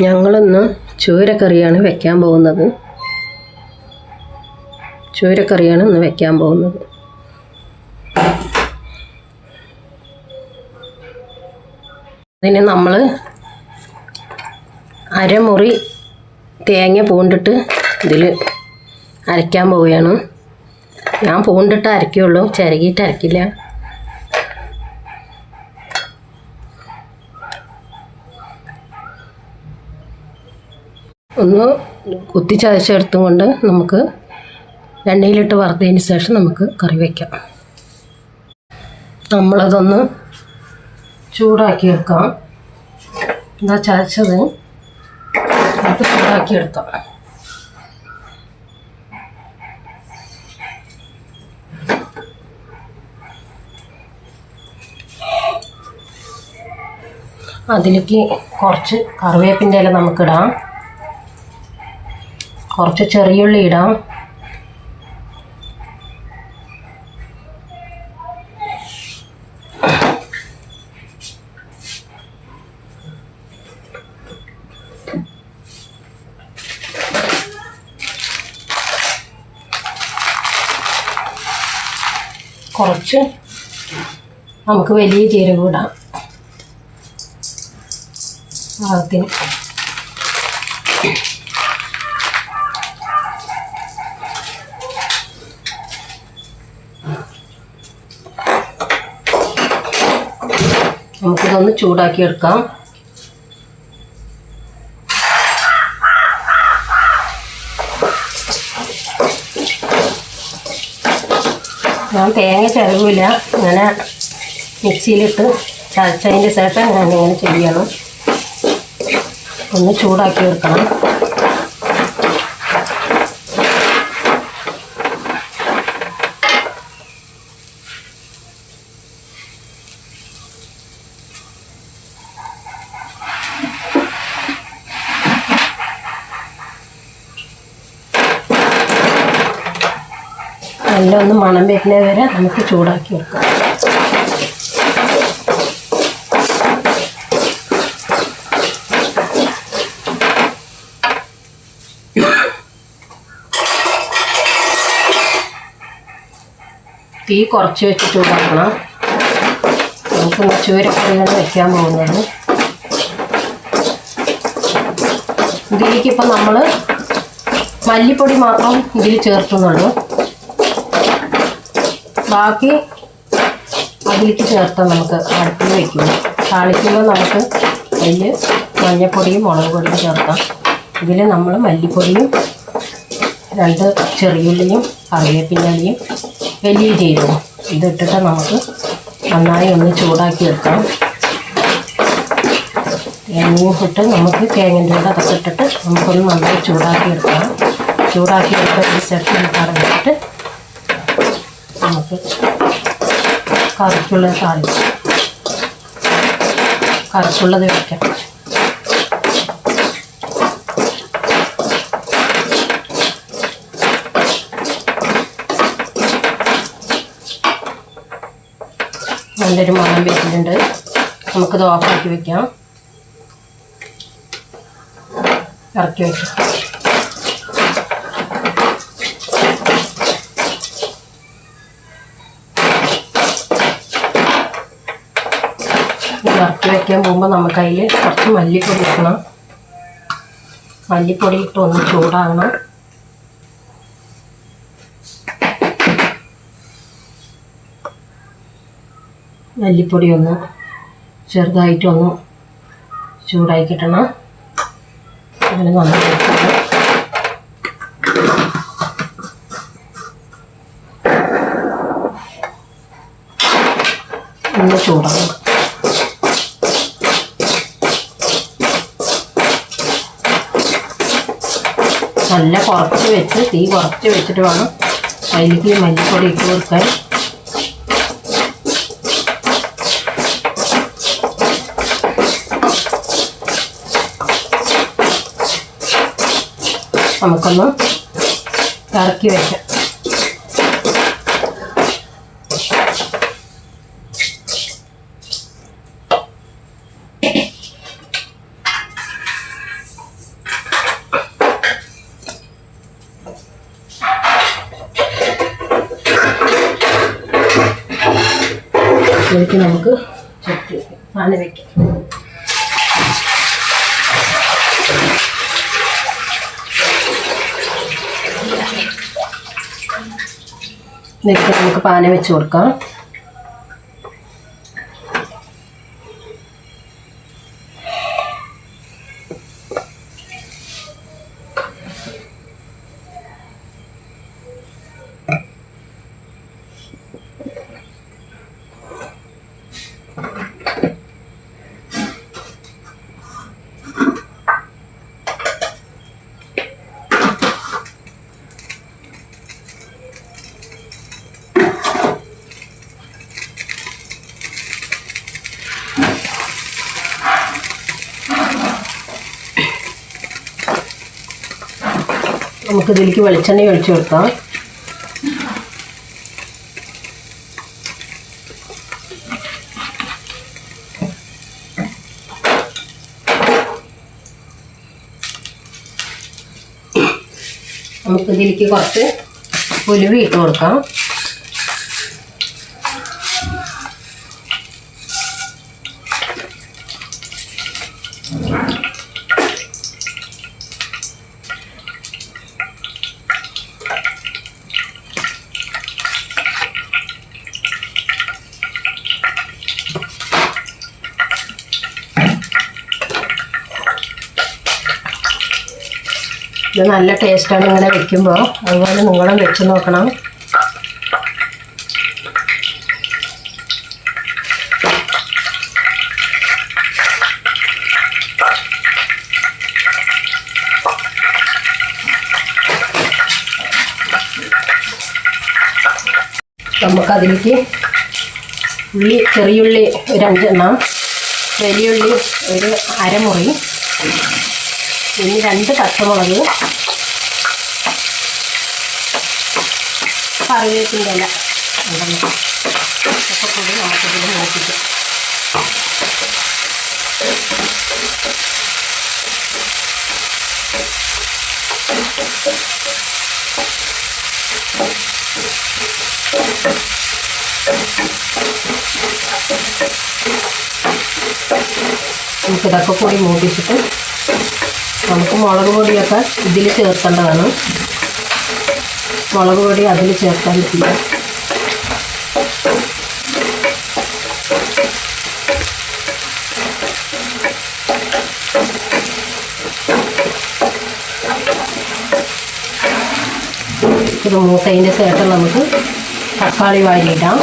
ഞങ്ങളിന്ന് ചൂരക്കറിയാണ് വെക്കാൻ പോകുന്നത്. ചൂരക്കറിയാണ് ഇന്ന് വെക്കാൻ പോകുന്നത്. അതിന് നമ്മൾ അരമുറി തേങ്ങ പൂണ്ടിട്ട് ഇതിൽ അരയ്ക്കാൻ പോവുകയാണ്. ഞാൻ പൂണ്ടിട്ട് അരയ്ക്കുള്ളൂ ചിരകിയിട്ട് അരയ്ക്കില്ല. ഒന്ന് കുത്തി ചതച്ചെടുത്തും കൊണ്ട് നമുക്ക് എണ്ണയിലിട്ട് വറുത്തതിന് ശേഷം നമുക്ക് കറി വയ്ക്കാം നമ്മളതൊന്ന് ചൂടാക്കി വെക്കാം എന്താ ചതച്ചത്. അത് ചൂടാക്കി എടുക്കാം. അതിലേക്ക് കുറച്ച് കറിവേപ്പിന്റെ ഇല നമുക്കിടാം. കുറച്ച് ചെറിയുള്ളി ഇടാം. കുറച്ച് നമുക്ക് വലിയ ജീരകം ഇടാം. പാകത്തിന് നമുക്കിതൊന്ന് ചൂടാക്കി എടുക്കാം ഞാൻ തേങ്ങ ചിരവില്ല. ഇങ്ങനെ മിക്സിയിലിട്ട് ചതച്ചതിന്റെ ശേഷം ഇങ്ങനെ ചെയ്യണം. ഒന്ന് ചൂടാക്കി എടുക്കണം നല്ല ഒന്ന് മണം വരുന്നത് വരെ നമുക്ക് ചൂടാക്കി വെക്കാം തീ കുറച്ച് വെച്ച് ചൂടാക്കണം. നമുക്ക് ചൂരക്കറിയാണ് വെക്കാൻ പോകുന്നത് ഇതിലേക്ക് ഇപ്പം നമ്മൾ മല്ലിപ്പൊടി മാത്രം ഇതിൽ ചേർക്കുന്നുള്ളൂ. ബാക്കി അതിലേക്ക് ചേർത്താൽ നമുക്ക് അടുപ്പിൽ വയ്ക്കും. താളിക്കുമ്പോൾ നമുക്ക് അതിൽ മഞ്ഞൾപ്പൊടിയും മുളക് പൊടിയും ചേർക്കാം. ഇതിൽ നമ്മൾ മല്ലിപ്പൊടിയും രണ്ട് ചെറിയുള്ളിയും കറിവേപ്പിന്റെ ഇലയും വലിയ ജീരകവും ഇതിട്ടിട്ട് നമുക്ക് നന്നായി ഒന്ന് ചൂടാക്കി എടുക്കാം. തേങ്ങയും ഇട്ട് നമുക്ക് തേങ്ങന്റെ കൂടെ അതൊക്കെ ഇട്ടിട്ട് നമുക്കൊന്ന് നന്നായി ചൂടാക്കി എടുക്കാം. ചൂടാക്കി എടുത്ത് ശേഷം കടന്നിട്ട് നമുക്ക് കറിക്കുള്ള താളിച്ച് കറിക്കുള്ളത് വയ്ക്കാം നല്ലൊരു മണം വരുന്നുണ്ട്. നമുക്കിത് ഓഫാക്കി വെക്കാം. ഇറക്കി വെക്കാം. ഇറക്കി വയ്ക്കാൻ പോകുമ്പോൾ നമുക്ക് അതിൽ കുറച്ച് മല്ലിപ്പൊടി ഇടണം. മല്ലിപ്പൊടി ഇട്ട് ഒന്ന് ചൂടാകണം മല്ലിപ്പൊടി ഒന്ന് ചെറുതായിട്ടൊന്ന് ചൂടായി കിട്ടണം. അങ്ങനെ നന്നായി. ഒന്ന് ചൂടാകണം നല്ല കുറച്ച് വെച്ച് തീ കുറച്ച് വെച്ചിട്ട് വേണം. അതിലേക്ക് മല്ലിപ്പൊടി ഇട്ട് കൊടുക്കാൻ. നമുക്കൊന്ന് ഇറക്കി വെക്കാം. ഇതിലേക്ക് നമുക്ക് ചുറ്റി പാന വയ്ക്കാം ഇതിലേക്ക് നമുക്ക് പാന വെച്ച് കൊടുക്കാം. നമുക്ക് ഇതിലേക്ക് വെളിച്ചെണ്ണ ഒഴിച്ചു കൊടുക്കാം. നമുക്ക് കുറച്ച് ഉലുവ ഇട്ട് കൊടുക്കാം. ഇത് നല്ല ടേസ്റ്റാണ് ഇങ്ങനെ വെക്കുമ്പോൾ അതുപോലെ നിങ്ങളും വെച്ച് നോക്കണം. നമുക്കതിലേക്ക് ഉള്ളി ചെറിയുള്ളി ഒരു അഞ്ചെണ്ണം വലിയുള്ളി ഒരു അരമുറി പിന്നെ രണ്ട് പച്ചമുളക് കറിവേപ്പിന്റെ ഇല. ഉണ്ടെന്ന് കൂടി നമുക്കിതിൽ നോക്കിക്കാം നമുക്കിതൊക്കെ കൂടി മൂപ്പിച്ചിട്ട് നമുക്ക് മുളക് പൊടിയൊക്കെ ഇതിൽ ചേർക്കേണ്ടതാണ്. മുളക് പൊടി അതിൽ ചേർക്കാൻ പറ്റില്ല. ഇത് മൂത്തതിന്റെ ശേഷം നമുക്ക് തക്കാളി വാരിയിടാം.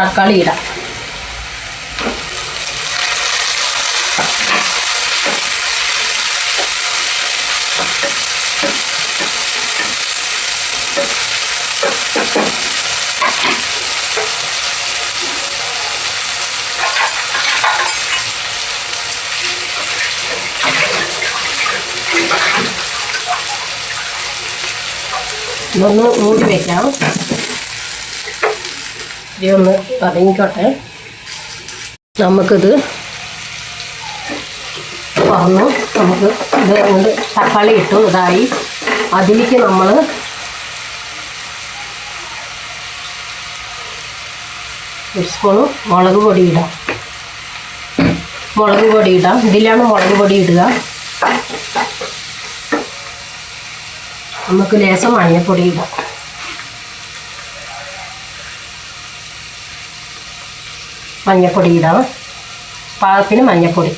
തക്കാളി ഇടാം. ഇതൊന്ന് മൂടി വയ്ക്കാം ഇതൊന്ന് പതുങ്ങിക്കോട്ടെ നമുക്കിത് തുറന്നു. നമുക്ക് ഇത് കൊണ്ട് തക്കാളി ഇട്ടു. ഇതായി. അതിലേക്ക് നമ്മൾ ഒരു മുളക് പൊടി ഇടാം. മുളക് പൊടി ഇടാം. ഇതിലാണ് മുളക് പൊടി ഇടുക. നമുക്ക് ലേശം മഞ്ഞൾപ്പൊടി ഇടാം. മഞ്ഞൾപ്പൊടി ഇടാം. പാകത്തിന് മഞ്ഞൾപ്പൊടി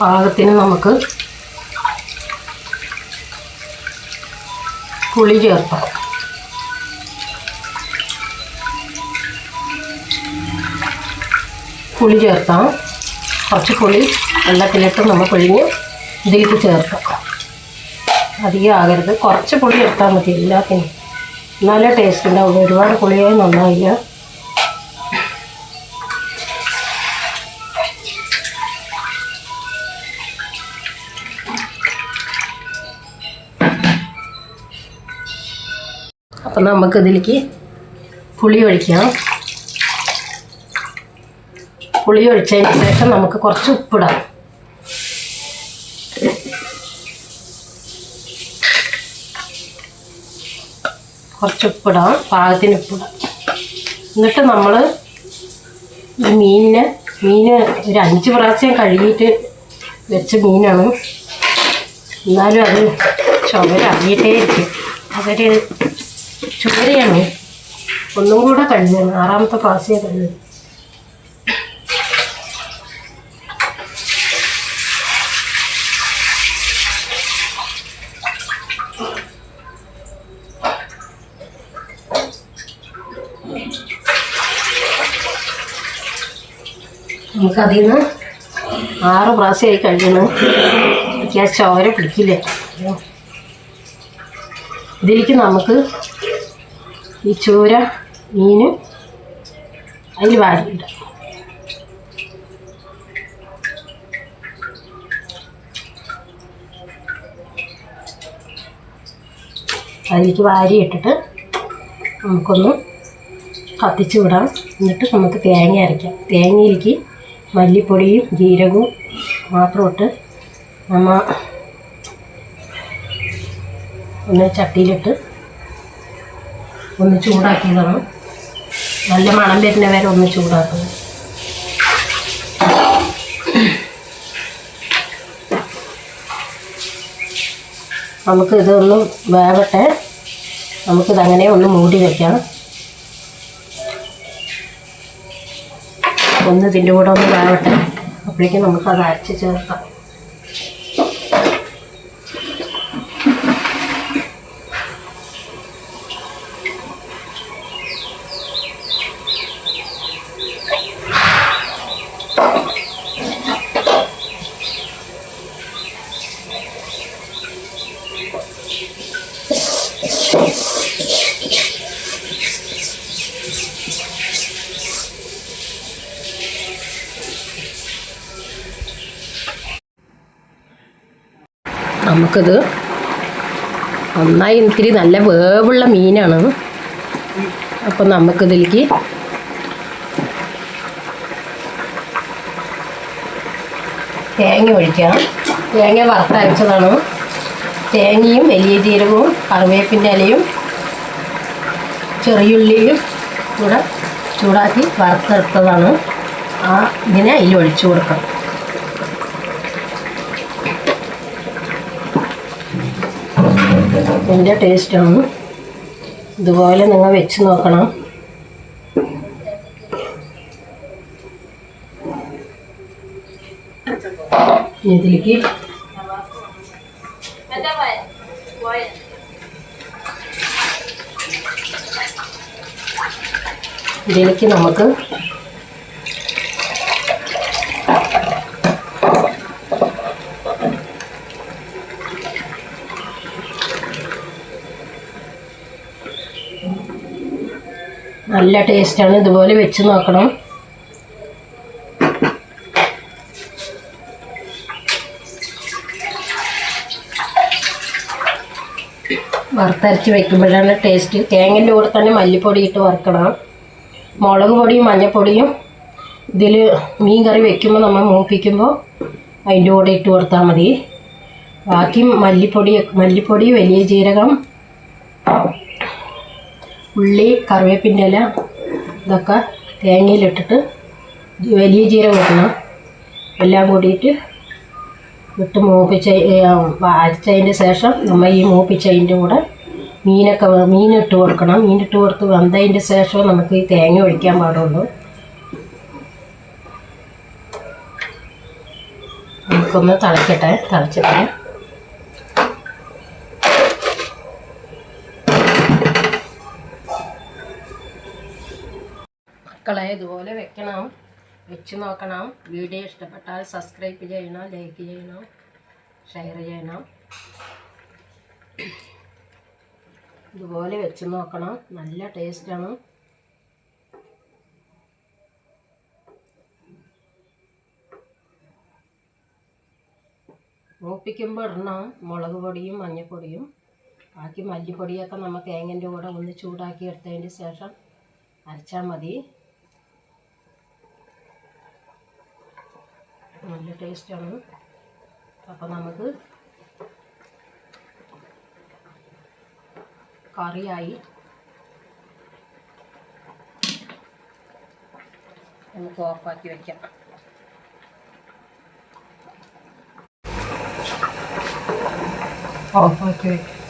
പാകത്തിന് നമുക്ക് പുളി ചേർക്കാം. പുളി ചേർക്കാം. കുറച്ച് പുളി വെള്ളത്തിലിട്ട് നമ്മൾ പിഴിഞ്ഞ് ഇതിലേക്ക് ചേർക്കാം. അധികം ആകരുത്. കുറച്ച് പുളി എടുത്താൽ മതി എല്ലാത്തിനും. നല്ല ടേസ്റ്റ് ഉണ്ടാവും. ഒരുപാട് പുളിയായി നന്നായില്ല അപ്പം നമുക്കിതിലേക്ക് പുളി ഒഴിക്കാം. പുളി ഒഴിച്ചതിന് ശേഷം നമുക്ക് കുറച്ച് ഉപ്പിടാം. കുറച്ച് ഉപ്പിടാം പാകത്തിന് ഉപ്പിടാം. എന്നിട്ട് നമ്മൾ ഈ മീനിനെ മീൻ ഒരു അഞ്ച് പ്രാവശ്യം കഴുകിയിട്ട് വെച്ച മീനാണ്. എന്നാലും അത് ചുമരറിയിട്ടേ ഇരിക്കും അതൊരു ചുവരയാണ്. ഒന്നും കൂടെ കഴിഞ്ഞാണ്. ആറാമത്തെ പ്രാവശ്യം കഴിഞ്ഞു നമുക്കതിൽ നിന്ന് ആറ് പ്രാവശ്യമായി കഴിയണം എനിക്ക് ആ ചോര പിടിക്കില്ല. ഇതിലേക്ക് നമുക്ക് ഈ ചൂര മീന് അതിൽ വാരിയിടാം അതിലേക്ക് വാരി ഇട്ടിട്ട് നമുക്കൊന്ന് കത്തിച്ച് വിടാം. എന്നിട്ട് നമുക്ക് തേങ്ങ അരയ്ക്കാം. തേങ്ങയിലേക്ക് മല്ലിപ്പൊടിയും ജീരകവും മാത്രം ഇട്ട് നമ്മൾ ഒന്ന് ചട്ടിയിലിട്ട് ഒന്ന് ചൂടാക്കിയതാണ് നല്ല മണം വരുന്ന വരെ ഒന്ന് ചൂടാക്കണം നമുക്ക് ഇതൊന്ന് വേവട്ടെ. നമുക്കിതങ്ങനെ ഒന്ന് മൂടി വയ്ക്കാം ഒന്ന് ഇതിന്റെ കൂടെ ഒന്ന് വേവട്ടെ. അപ്പോഴേക്കും നമുക്ക് അത് അരച്ച് ചേർക്കാം. നമുക്കിത് നന്നായി ഇത്തിരി നല്ല വേവുള്ള മീനാണ്. അപ്പം നമുക്കിതിലേക്ക് തേങ്ങ ഒഴിക്കാം തേങ്ങ വറുത്തരച്ചതാണ്. തേങ്ങയും വലിയ ജീരകവും കറിവേപ്പിന്റെ ഇലയും ചെറിയുള്ളിയും കൂടെ ചൂടാക്കി വറുത്തെടുത്തതാണ്. ആ ഇതിനെ അതിൽ ഒഴിച്ചു കൊടുക്കണം. എന്റെ ടേസ്റ്റാണ് ഇതുപോലെ നിങ്ങൾ വെച്ച് നോക്കണം. ഇതിലേക്ക് ഇതിലേക്ക് നമുക്ക് നല്ല ടേസ്റ്റാണ് ഇതുപോലെ വെച്ച് നോക്കണം. വറുത്തരച്ച് വെക്കുമ്പോഴാണ് ടേസ്റ്റ് തേങ്ങന്റെ കൂടെ തന്നെ മല്ലിപ്പൊടി ഇട്ട് വറുക്കണം. മുളക് പൊടിയും മഞ്ഞൾപ്പൊടിയും ഇതിൽ മീൻ കറി വെക്കുമ്പോൾ നമ്മൾ മൂപ്പിക്കുമ്പോൾ അതിന്റെ കൂടെ ഇട്ട് കൊടുത്താൽ മതി. ബാക്കി മല്ലിപ്പൊടി മല്ലിപ്പൊടി വലിയ ജീരകം ഉള്ളി കറിവേപ്പിന്റെ ഇല ഇതൊക്കെ തേങ്ങയിലിട്ടിട്ട് വലിയ ജീരകം എല്ലാം കൂടിയിട്ട് ഇട്ട് മൂപ്പിച്ച അരച്ചതിന്റെ ശേഷം നമ്മൾ ഈ മൂപ്പിച്ചതിന്റെ കൂടെ മീനൊക്കെ മീനിട്ട് കൊടുക്കണം. മീനിട്ട് കൊടുത്ത് വന്നതിന്റെ ശേഷം നമുക്ക് ഈ തേങ്ങ ഒഴിക്കാൻ പാടുള്ളൂ. നമുക്കൊന്ന് തിളക്കട്ടെ തിളച്ചിട്ട്. മക്കളെ ഇതുപോലെ വെക്കണം. വെച്ച് നോക്കണം. വീഡിയോ ഇഷ്ടപ്പെട്ടാൽ സബ്സ്ക്രൈബ് ചെയ്യണം ലൈക്ക് ചെയ്യണം ഷെയർ ചെയ്യണം. ഇതുപോലെ വെച്ച് നോക്കണം. നല്ല ടേസ്റ്റാണ് മൂപ്പിക്കുമ്പോൾ ഇടണം. മുളക് പൊടിയും മഞ്ഞൾപ്പൊടിയും ബാക്കി മല്ലിപ്പൊടിയൊക്കെ നമുക്ക് തേങ്ങന്റെ കൂടെ ഒന്ന് ചൂടാക്കി എടുത്തതിന് ശേഷം അരച്ചാൽ മതി. നല്ല ടേസ്റ്റാണ്. അപ്പോൾ നമുക്ക് കറിയായി നമുക്ക് ഓഫാക്കി വയ്ക്കാം ഓഫാക്കി വയ്ക്കാം